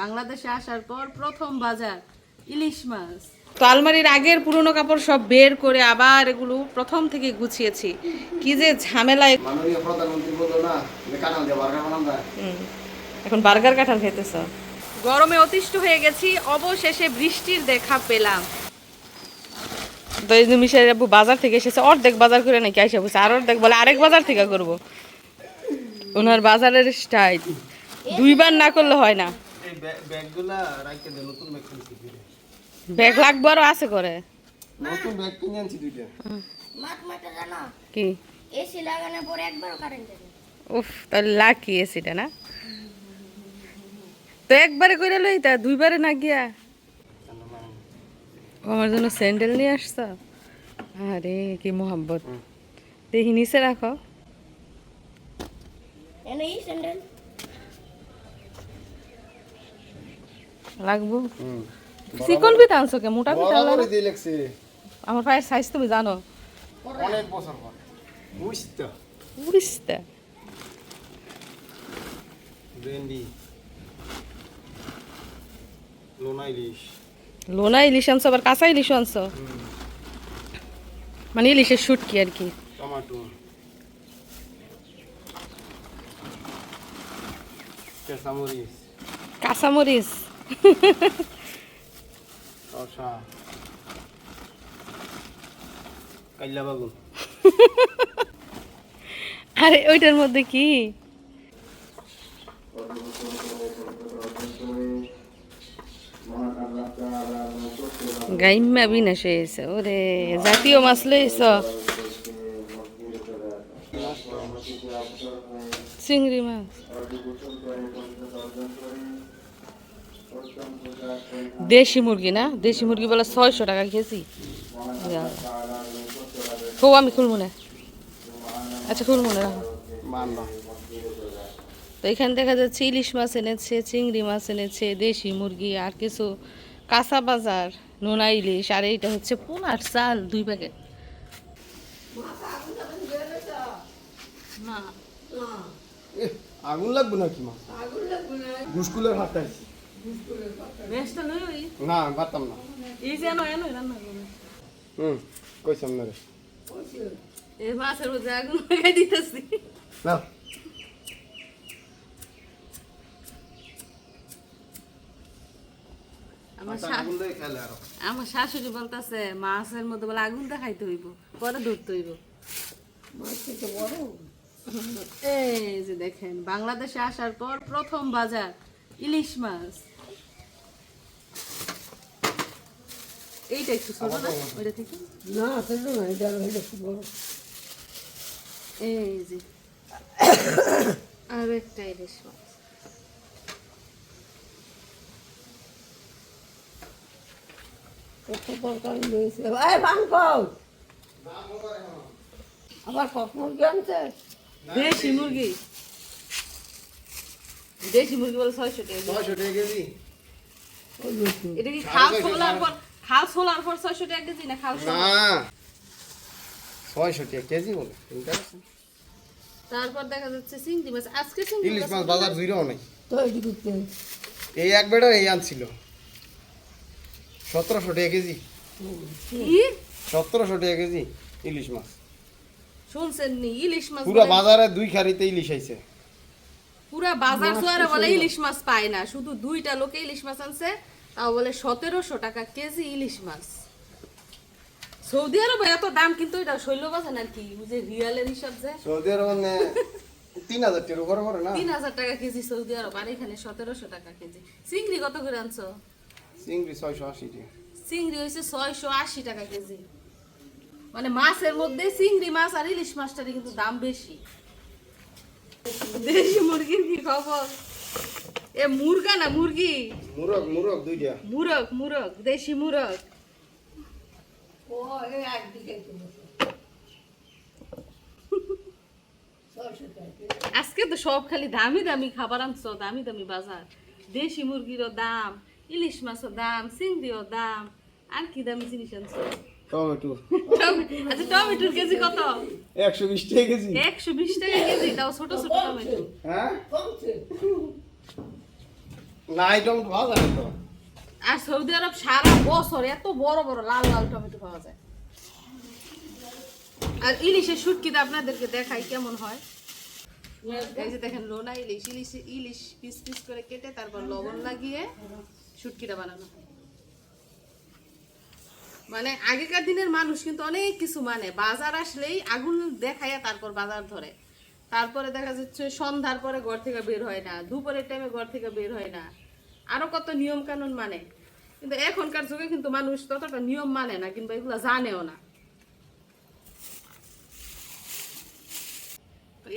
বাংলাদেশে আসার পর প্রথম বাজার ইলিশ মাছ। তো আলমারির আগের পুরনো কাপড় সব বের করে আবার এগুলো প্রথম থেকে গুছিয়েছি। কি যে ঝামেলায় এখন বার্গার কাঁঠাল খেতেছ। গরমে অতিষ্ঠ হয়ে গেছি অবশেষে বৃষ্টির দেখা পেলাম। তো মিশাই আব্বু বাজার থেকে এসেছে অর্ধেক বাজার করে নাকি আইসা বসে আর অর্ধেক বলে আরেক বাজার থেকে করব। ওনার বাজারের স্টাইল। দুইবার না করলে হয় না। ব্যাগগুলা রাখতে দে নতুন ব্যাগ কিনছি ব্যাগ লাগবে আছে করে নতুন ব্যাগ কিনে আনছি দুইটা। মাঠে জানো? কি? এসি লাগানোর পরে একবারও কারেন্ট যায়। উফ তাহলে লাকি এসিটা না? তো একবারে করে লই তা দুইবারে না গিয়া? আমার জন্য স্যান্ডেল নিয়ে আসছ? আরে কি মোহাম্মত দেখি নিচে রাখো। এনে এই স্যান্ডেল লাগবো। চিকন পিঠা আনছো কে? মোটা পিঠা? দিয়ে আমার পায়ের সাইজ তুমি জানো। অনেক বছর পর। বুঝতে। বুঝতে। ভেন্ডি। লোনা ইলিশ। লোনা ইলিশ আনছো আবার কাঁচা ইলিশ আনছো? মানে ইলিশের শুট কি আর কি। টমাটো। কেঁচামরিচ। কাঁচামরিচ। শসা কাইলা বাগুন আরে, ওইটার মধ্যে কি? গাইম্মা বিনাশ হয়েছে ওরে, জাতীয় মাছ লইছ? চিংড়ি মাছ। দেশি মুরগি না? দেশি মুরগি বলে ছয়শো টাকা কেজি। হো আমি খুলবো না। আচ্ছা খুলবো না রাখো। তো এখানে দেখা যাচ্ছে ইলিশ মাছ এনেছে চিংড়ি মাছ এনেছে দেশি মুরগি আর কিছু কাঁচা বাজার নোনা ইলিশ আর এইটা হচ্ছে পোনার চাল দুই প্যাকেট। আগুন লাগবে নাকি মা? গুসকুলের হাত আইছি বেশটা লই ওই না পারতাম না এই যে এনো এনো রান্না করবে হুম কইসাম না রে এই মাছের মধ্যে আগুন লাগাই দিতেছি না আমার আচ্ছা, শা- আগুন দিয়ে খেলে আরও আমার শাশুড়ি বলতেছে মাছের মধ্যে বলে আগুন দেখাইতে হইব পরে ধরতে হইব এই যে দেখেন বাংলাদেশে আসার পর প্রথম বাজার ইলিশ মাছ এইটা একটু ছোট না? ওইটা থেকে? না সেটা না এটা এটা খুব বড়। এই যে। আর একটা ইলিশ মাছ কত তরকারি রয়েছে? এই বাঙ্কল আবার কখন জানছে দেশি মুরগি। দেশি মুরগি বলে ছয়শো টাকা ছয়শো টাকা কেজি। এটা কি খাল ছোলার পর খাল ছোলার পর ছয়শো টাকা কেজি না খাল না। ছোলা ছয়শো টাকা কেজি বলে তারপর দেখা যাচ্ছে চিংড়ি মাছ। আজকে চিংড়ি ইলিশ মাছ মাছ বাজার জুইরাও নাই। তো এটি করতে এই এক বেটা এই আনছিল। সতেরোশো টাকা কেজি। কি? সতেরোশো টাকা কেজি ইলিশ মাছ। শুনছেন নি ইলিশ মাছ পুরো বাজারে দুই খারিতে ইলিশ আইছে। পুরা বাজার জোয়ারে বলে ইলিশ মাছ পায় না। শুধু দুইটা লোকে ইলিশ মাছ আনছে তাও বলে সতেরোশো টাকা কেজি ইলিশ মাছ। সৌদি আরবে এত দাম কিন্তু এটা শৈল বাজার আর কি বুঝে রিয়ালের হিসাব যে। সৌদি আরব মানে তিন হাজার টাকা করে করে না? তিন হাজার টাকা কেজি সৌদি আরব আর এখানে সতেরোশো টাকা কেজি। চিংড়ি কত করে আনছো? চিংড়ি ছয়শো আশি টাকা। চিংড়ি হয়েছে ছয়শো আশি টাকা কেজি। মানে মাছের মধ্যে চিংড়ি মাছ আর ইলিশ মাছটার কিন্তু দাম বেশি। দেশি মুরগির কি খবর? এ মুরগা না মুরগি? মুরগ মুরগ দুইটা। মুরগ মুরগ দেশি মুরগ। ও এই একদিকে আজকে তো সব খালি দামি দামি খাবার আনছো দামি দামি বাজার। দেশি মুরগিরও দাম ইলিশ মাছের দাম চিংড়িও দাম। আর কি দামি জিনিস আনছো? টমেটো আচ্ছা টমেটোর কেজি কত? একশো বিশ টাকা কেজি। একশো বিশ টাকা কেজি তাও ছোট ছোট টমেটো। হ্যাঁ? কমছে। না টমেটো তো। আর সৌদি আরব সারা বছর এত বড় বড় লাল লাল টমেটো পাওয়া যায়। আর ইলিশের আপনাদেরকে দেখাই কেমন হয়। এই যে দেখেন, লোনা ইলিশ ইলিশ ইলিশ পিস পিস করে কেটে তারপর লবণ লাগিয়ে শুটকিটা বানানো। হয় মানে আগেকার দিনের মানুষ কিন্তু অনেক কিছু মানে বাজার আসলেই আগুন দেখাইয়া তারপর বাজার ধরে। তারপরে দেখা যাচ্ছে সন্ধ্যার পরে ঘর থেকে বের হয় না, দুপুরের টাইমে ঘর থেকে বের হয় না। আরও কত নিয়ম কানুন মানে। কিন্তু এখনকার যুগে কিন্তু মানুষ ততটা নিয়ম মানে না, কিংবা এগুলো জানেও না।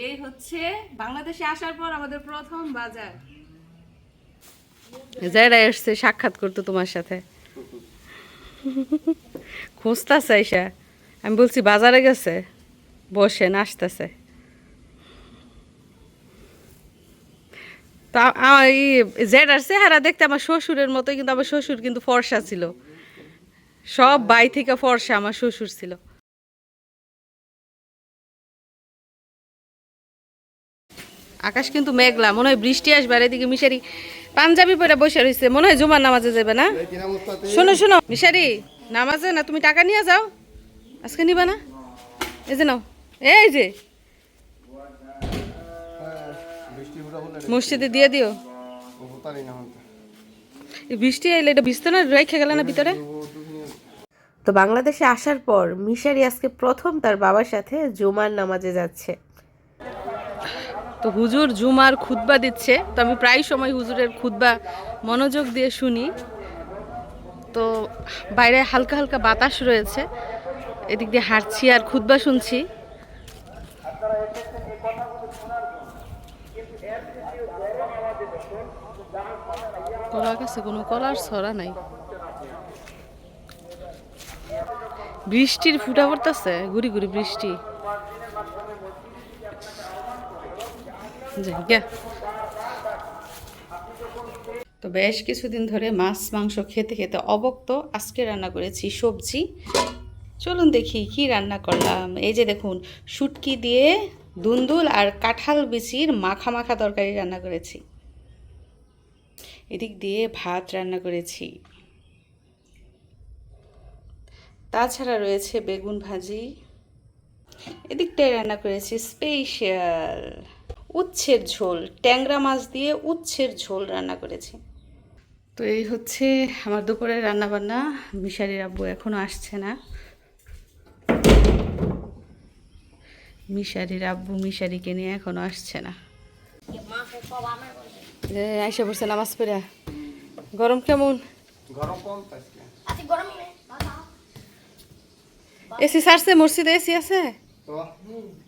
এই হচ্ছে বাংলাদেশে আসার পর আমাদের প্রথম বাজার। যারা এসছে সাক্ষাৎ করতো তোমার সাথে। খুঁজতাছে আইসা। আমি বলছি, বাজারে গেছে? বসে, নাচতেছে। চেহারা দেখতে আমার শ্বশুরের কিন্তু আমার শ্বশুর কিন্তু ফর্সা ছিল। সব বাই থেকে ফর্সা আমার শ্বশুর ছিল। আকাশ কিন্তু মেঘলা, মনে হয় বৃষ্টি আসবে আর এদিকে মিশারি পাঞ্জাবি পরে বসে রয়েছে মনে হয় জুমার নামাজে যাবে না? শোনো শোনো, মিশারি, নামাজে না, তুমি টাকা নিয়ে যাও। আজকে নিবা না? এই যে নাও। এই যে মসজিদে দিয়ে দিও। বৃষ্টি এলে এটা ভিজতো না রেখে গেল না ভিতরে? তো বাংলাদেশে আসার পর মিশারি আজকে প্রথম তার বাবার সাথে জুমার নামাজে যাচ্ছে। তো হুজুর জুমার খুতবা দিচ্ছে তো আমি প্রায় সময় হুজুরের খুতবা মনোযোগ দিয়ে শুনি। তো বাইরে হালকা হালকা বাতাস রয়েছে এদিক দিয়ে হাঁটছি আর খুতবা শুনছি। কলা গাছে, কোনো কলার ছড়া নাই। বৃষ্টির ফুটা পড়তেছে, গুড়ি গুড়ি বৃষ্টি। তো বেশ কিছুদিন ধরে মাছ, মাংস খেতে খেতে অবক্ত। আজকে রান্না করেছি সবজি। চলুন দেখি কি রান্না করলাম। এই যে দেখুন, শুটকি দিয়ে দুন্দুল আর কাঁঠাল বিচির মাখা মাখা তরকারি রান্না করেছি। এদিক দিয়ে ভাত রান্না করেছি। তাছাড়া রয়েছে বেগুন ভাজি। এদিকটায় রান্না করেছি স্পেশাল উচ্ছের ঝোল, ট্যাংরা মাছ দিয়ে উচ্ছের ঝোল রান্না করেছি। তো এই হচ্ছে আমার দুপুরের রান্না বান্না মিশারির আব্বু এখনও আসছে না। মিশারির আব্বু মিশারিকে নিয়ে এখনও আসছে না। আইসা পড়ছে নামাজ পড়া গরম কেমন? গরম কম আজকে। আজকে গরম এসি সারছে মসজিদে এসি আছে?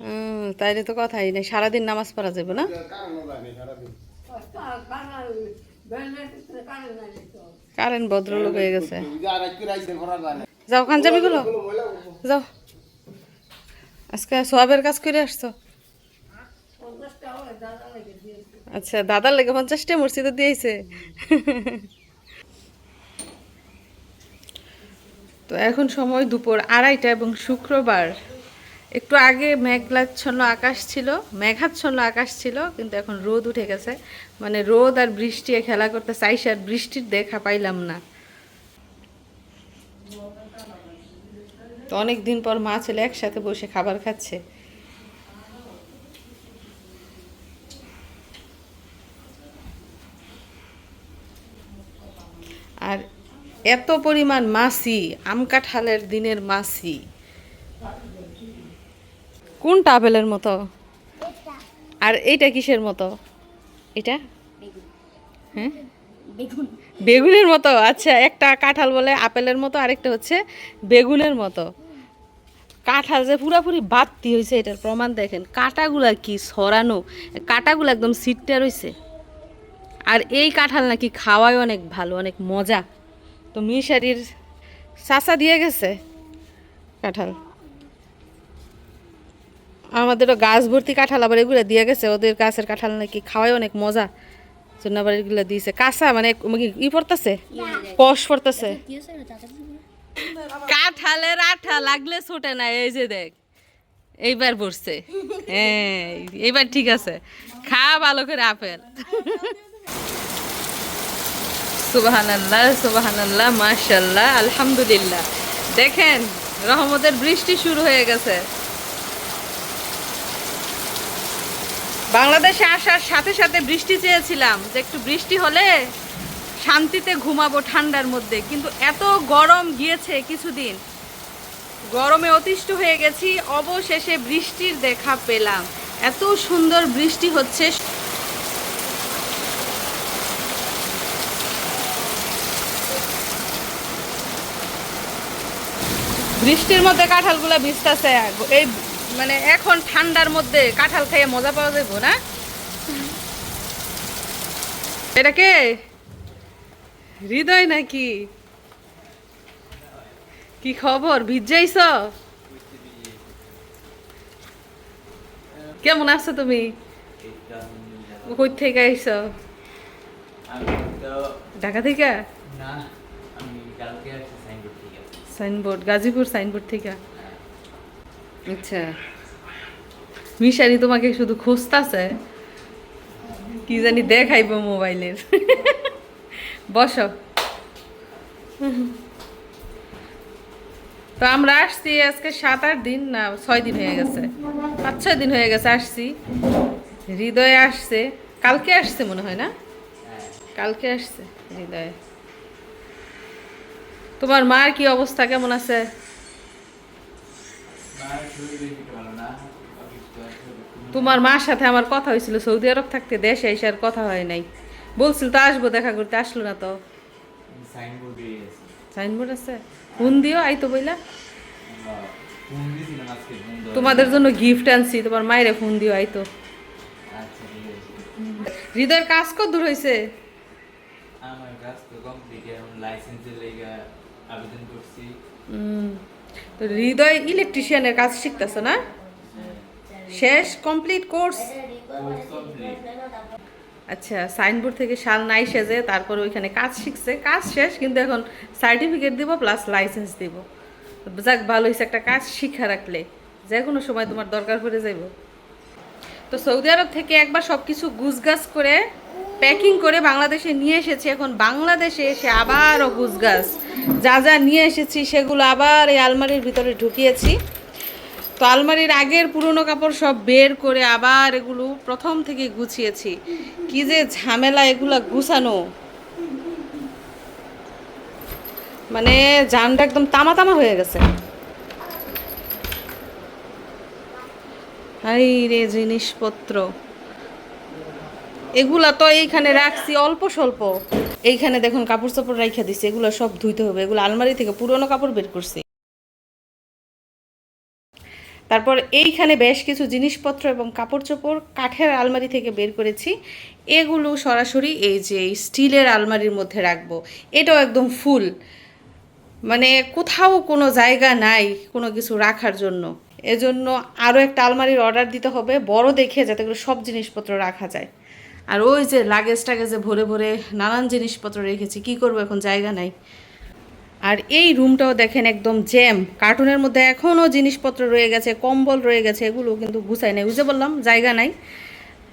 হুম, তাইলে তো কথাই নেই সারাদিন নামাজ পড়া যাবে না? কারণ জানি সারাদিন। কারেন্ট ভদ্রলোক হয়ে গেছে। যাও পাঞ্জাবিগুলো কোনো ময়লা যাও। আজকে সোয়াবের কাজ করে আসছো। আচ্ছা দাদার লেগে পঞ্চাশটা মসজিদে দিয়েছে। তো এখন সময় দুপুর আড়াইটা এবং শুক্রবার। একটু আগে মেঘলাচ্ছন্ন আকাশ ছিল, মেঘাচ্ছন্ন আকাশ ছিল, কিন্তু এখন রোদ উঠে গেছে। মানে রোদ আর বৃষ্টি খেলা করতে চাইছে আর বৃষ্টির দেখা পাইলাম না। তো অনেক দিন পর মা ছেলে একসাথে বসে খাবার খাচ্ছে আর এত পরিমাণ মাছি আম কাঁঠালের দিনের মাছি। কোনটা আপেলের মতো? আর এইটা কিসের মতো? এটা হ্যাঁ? বেগুন। বেগুনের মতো? আচ্ছা একটা কাঁঠাল বলে আপেলের মতো আরেকটা হচ্ছে বেগুনের মতো। কাঁঠাল যে পুরাপুরি বাত্তি হয়েছে এটার প্রমাণ দেখেন। কাঁটাগুলা কি সরানো কাঁটাগুলো একদম সিটটা রয়েছে আর এই কাঁঠাল নাকি খাওয়ায় অনেক ভালো অনেক মজা। তো মিশারির চাচা দিয়ে গেছে কাঁঠাল। আমাদেরও গাছ ভর্তি কাঁঠাল আবার এগুলো দিয়ে গেছে। ওদের গাছের কাঁঠাল নাকি খাওয়ায় অনেক মজা। জন্য এগুলো দিয়েছে। কাঁচা মানে ই পড়তেছে? কষ পড়তেছে। কাঁঠালের আঠা লাগলে ছোটে না, এই যে দেখ। এইবার বসছে হ্যাঁ এইবার ঠিক আছে। খা ভালো করে আপেল। সুবাহান আল্লাহ সুবাহান মাশাল্লাহ আলহামদুলিল্লাহ। দেখেন, রহমতের বৃষ্টি শুরু হয়ে গেছে। বাংলাদেশে আসার সাথে সাথে বৃষ্টি চেয়েছিলাম যে একটু বৃষ্টি হলে শান্তিতে ঘুমাবো ঠান্ডার মধ্যে, কিন্তু এত গরম গিয়েছে কিছুদিন। গরমে অতিষ্ঠ হয়ে গেছি, অবশেষে বৃষ্টির দেখা পেলাম। এত সুন্দর বৃষ্টি হচ্ছে বৃষ্টির মধ্যে কাঁঠালগুলা ভিজতেছে। এই মানে এখন ঠান্ডার মধ্যে কাঁঠাল খেয়ে মজা পাওয়া যাব না? এটা কে? হৃদয় নাকি? কি খবর? ভিজাইছ? কেমন আছো তুমি? কই থেকে আইছো? ঢাকা থেকে? না। সাইনবোর্ড গাজীপুর সাইনবোর্ড থেকে। আচ্ছা। মিশারি তোমাকে শুধু খুঁজতাছে কি জানি দেখাইব মোবাইলের। বসো। তো আমরা আসছি আজকে সাত আট দিন না ছয় দিন হয়ে গেছে। পাঁচ ছয় দিন হয়ে গেছে আসছি। হৃদয়ে আসছে। কালকে আসছে মনে হয় না? কালকে আসছে হৃদয়ে। তোমার মার কি অবস্থা? কেমন আছে? তোমার মার সাথে আমার কথা হয়েছিল। সৌদি আরব থাকতে দেশে এসে আর কথা হয় নাই। বলছিল তো আসব দেখা করতে আসলো না তো। সাইনবোর্ড আছে? ফোন দিও আই তো বইলা। তোমাদের জন্য গিফট আনছি তোমার মায়েরে ফোন দিও আই তো আচ্ছা হৃদয়ের কাজ কত দূর হয়েছে আমার কাজ তো কমপ্লিট এখন লাইসেন্সের লেগে আবেদন করছি উম, তো হৃদয় ইলেকট্রিশিয়ানের কাজ শিখতেছো না? শেষ কমপ্লিট কোর্স আচ্ছা সাইনবোর্ড থেকে শাল নাই সেজে তারপর ওইখানে কাজ শিখছে। কাজ শেষ, কিন্তু এখন সার্টিফিকেট দিব প্লাস লাইসেন্স দিব। যাক, ভালো হয়েছে একটা কাজ শিখা রাখলে। যে কোনো সময় তোমার দরকার পড়ে যাইব। তো সৌদি আরব থেকে একবার সব কিছু গুছগাছ করে প্যাকিং করে বাংলাদেশে নিয়ে এসেছি। এখন বাংলাদেশে এসে আবারও গুছগাছ যা যা নিয়ে এসেছি, সেগুলো আবার এই আলমারির ভিতরে ঢুকিয়েছি। তো আলমারির আগের পুরনো কাপড় সব বের করে আবার এগুলো প্রথম থেকে গুছিয়েছি। কি যে ঝামেলা এগুলা গুছানো। মানে জানটা একদম তামা তামা হয়ে গেছে। হাই রে জিনিসপত্র। এগুলা তো এইখানে রাখছি অল্প স্বল্প। এইখানে দেখুন কাপড় চাপড় রাইখা দিছি, এগুলো সব ধুইতে হবে। এগুলো আলমারি থেকে পুরনো কাপড় বের করছি। তারপর এইখানে বেশ কিছু জিনিসপত্র এবং কাপড় চোপড় কাঠের আলমারি থেকে বের করেছি। এগুলো সরাসরি এই যে স্টিলের আলমারির মধ্যে রাখব। এটাও একদম ফুল। মানে কোথাও কোনো জায়গা নাই কোনো কিছু রাখার জন্য। এজন্য আরও একটা আলমারির অর্ডার দিতে হবে, বড় দেখে যাতে করে সব জিনিসপত্র রাখা যায়। আর ওই যে লাগেজ টাগেজে ভরে ভরে নানান জিনিসপত্র রেখেছি, কি করব এখন? জায়গা নাই। আর এই রুমটাও দেখেন একদম জ্যাম। কার্টুনের মধ্যে এখনও জিনিসপত্র রয়ে গেছে, কম্বল রয়ে গেছে, এগুলো কিন্তু গুছাই নাই। বুঝে বললাম, জায়গা নাই।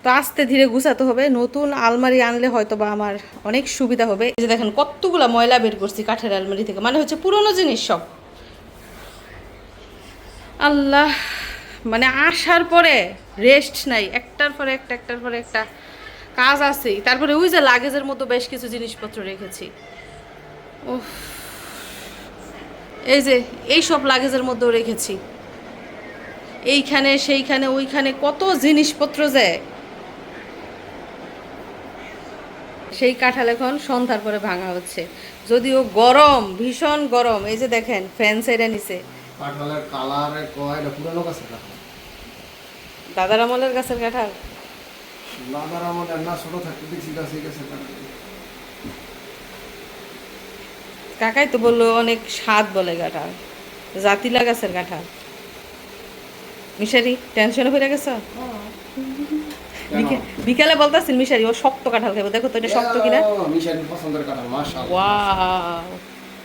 তো আস্তে ধীরে গুছাতে হবে। নতুন আলমারি আনলে হয়তো বা আমার অনেক সুবিধা হবে। এই যে দেখেন, কতগুলো ময়লা বের করছি কাঠের আলমারি থেকে। মানে হচ্ছে পুরনো জিনিস সব। আল্লাহ মানে আসার পরে রেস্ট নাই। একটার পরে একটা, একটার পরে একটা। কাজ আছেই। তারপরে ওই যে লাগেজের মতো বেশ কিছু জিনিসপত্র রেখেছি। এই যে এই সব লাগেজের মধ্যেও রেখেছি। এইখানে সেইখানে ওইখানে কত জিনিসপত্র যায় সেই কাঁঠাল এখন সন্ধ্যার পরে ভাঙা হচ্ছে। যদিও গরম ভীষণ গরম। এই যে দেখেন ফ্যান সাইডে নিচে কাঁঠালের কালারে কয় এটা পুরানো গাছের কাঁঠাল। দাদার আমলের গাছের কাঁঠাল। দাদার আমাদের না ছোট থাকতে দেখছি গাছে কাঁঠাল কাকাই তো বলল অনেক স্বাদ বলে কাঁঠাল জাতিলা গাছের কাঁঠাল মিশারি টেনশনে হয়ে গেছ? বিকে- বিকেলে বলতেছেন মিশারি ও শক্ত কাঁঠাল খাব। দেখো তো এটা শক্ত কিনা। মিশারির পছন্দের কাঁঠাল মাশাআল্লাহ। ওয়াও।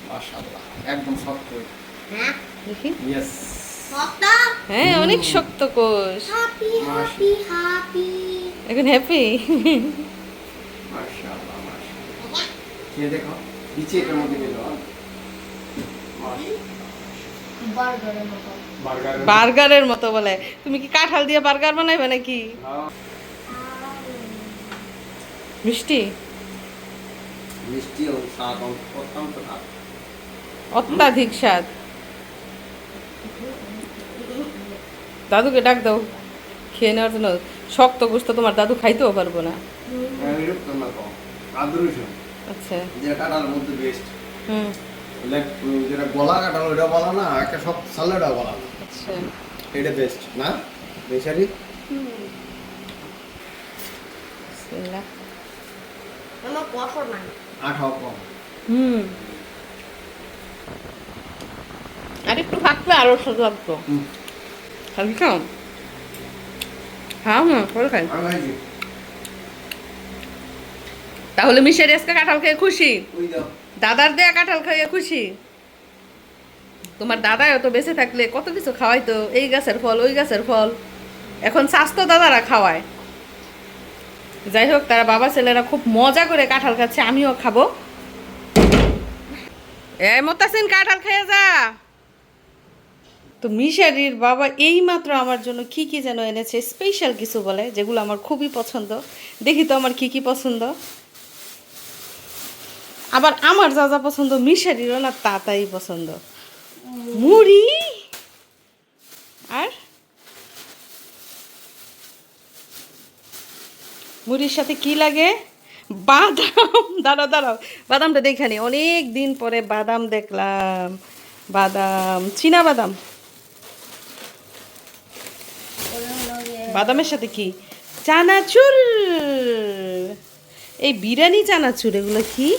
মাশাআল্লাহ একদম শক্ত। দেখি। ইয়েস হ্যাঁ অনেক শক্ত কোষ. এখন হ্যাপি দেখো এটার মধ্যে বার্গারের মতো। বলে। তুমি কি কাঁঠাল দিয়ে বার্গার বানাইবে নাকি? মিষ্টি? অত্যাধিক স্বাদ। দাদুকে ডাক দাও খেয়ে নেওয়ার জন্য। শক্ত গোস্ত তোমার দাদু খাইতেও পারব না। না আচ্ছা। যেটা বেস্ট হুম। যেটা গলা ওটা বলা না একটা সব সালাডা বলা না। আচ্ছা। এটা বেস্ট না? বেশারি হুম। আর একটু থাকলে আরও লাগতো হুম। খাবি খাও হ্যাঁ হ্যাঁ করে খাই। তাহলে মিশারি আজকে কাঁঠাল খেয়ে খুশি? দাদার দেয়া কাঁঠাল খাইয়ে খুশি? তোমার দাদাও তো বেঁচে থাকলে কত কিছু খাওয়াইতো এই গাছের ফল ওই গাছের ফল। এখন স্বাস্থ্য দাদারা খাওয়ায়। যাই হোক তারা বাবা ছেলেরা খুব মজা করে কাঁঠাল খাচ্ছে আমিও খাব। এই মতাসিন কাঁঠাল খেয়ে যা। তো মিশারির বাবা এই মাত্র আমার জন্য কি কি যেন এনেছে স্পেশাল কিছু বলে, যেগুলো আমার খুবই পছন্দ। দেখি তো আমার কি কি পছন্দ। আবার আমার যা যা পছন্দ মিশারিরও না তা তাই পছন্দ। মুড়ি আর মুড়ির সাথে কি লাগে? বাদাম। দাঁড়াও দাঁড়াও। বাদামটা দেখানি অনেক দিন পরে বাদাম দেখলাম। বাদাম, চীনা বাদাম। বাদামের সাথে কি? চানাচুর! এই বিরিয়ানি চানাচুর এগুলো কি?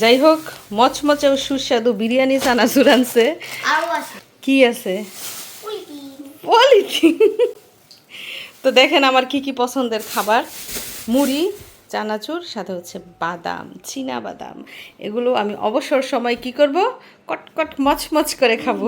যাই হোক মচমচে ও সুস্বাদু বিরিয়ানি চানাচুর আনছে। কি আছে? পলিথিন। তো দেখেন আমার কি কি পছন্দের খাবার। মুড়ি চানাচুর সাথে হচ্ছে বাদাম চীনা বাদাম। এগুলো আমি অবসর সময় কি করব? কটকট মচমচ করে খাব।